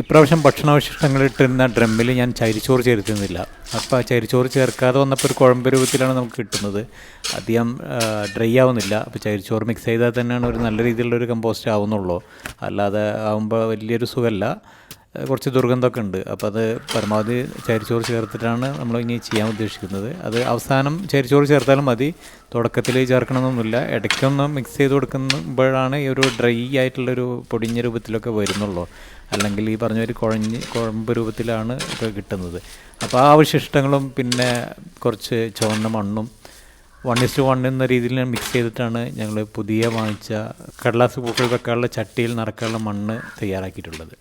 ഇപ്രാവശ്യം ഭക്ഷണാവശിഷ്ടങ്ങൾ ഇട്ടിരുന്ന ഡ്രമ്മിൽ ഞാൻ ചരിച്ചോറ് ചേർത്തിരുന്നില്ല. അപ്പോൾ ആ ചരിച്ചോറ് ചേർക്കാതെ വന്നപ്പോൾ ഒരു കുഴമ്പ് രൂപത്തിലാണ് നമുക്ക് കിട്ടുന്നത്. അധികം ഡ്രൈ ആവുന്നില്ല. അപ്പോൾ ചരിച്ചോറ് മിക്സ് ചെയ്താൽ തന്നെയാണ് ഒരു നല്ല രീതിയിലുള്ള ഒരു കമ്പോസ്റ്റ് ആവുന്നുള്ളൂ. അല്ലാതെ ആവുമ്പോൾ വലിയൊരു സുഖമല്ല കുറച്ച് ദുർഗന്ധമൊക്കെ ഉണ്ട്. അപ്പോൾ അത് പരമാവധി ചരിച്ചോറ് ചേർത്തിട്ടാണ് നമ്മൾ ഇനി ചെയ്യാൻ ഉദ്ദേശിക്കുന്നത്. അത് അവസാനം ചരിച്ചോറ് ചേർത്താലും മതി. തുടക്കത്തിൽ ചേർക്കണമെന്നൊന്നുമില്ല. ഇടയ്ക്കൊന്ന് മിക്സ് ചെയ്ത് കൊടുക്കുമ്പോഴാണ് ഈ ഒരു ഡ്രൈ ആയിട്ടുള്ളൊരു പൊടിഞ്ഞ രൂപത്തിലൊക്കെ വരുന്നുള്ളൂ. അല്ലെങ്കിൽ ഈ പറഞ്ഞ ഒരു കുഴഞ്ഞ് കുഴമ്പ് രൂപത്തിലാണ് ഇപ്പോൾ കിട്ടുന്നത്. അപ്പോൾ ആ അവശിഷ്ടങ്ങളും പിന്നെ കുറച്ച് ചുവന്ന മണ്ണും വൺ ഇസ് ടു വൺ എന്ന രീതിയിൽ ഞാൻ മിക്സ് ചെയ്തിട്ടാണ് ഞങ്ങൾ പുതിയ വാങ്ങിച്ച കടലാസ് പൂക്കൾ വെക്കാനുള്ള ചട്ടിയിൽ നിറക്കാനുള്ള മണ്ണ് തയ്യാറാക്കിയിട്ടുള്ളത്.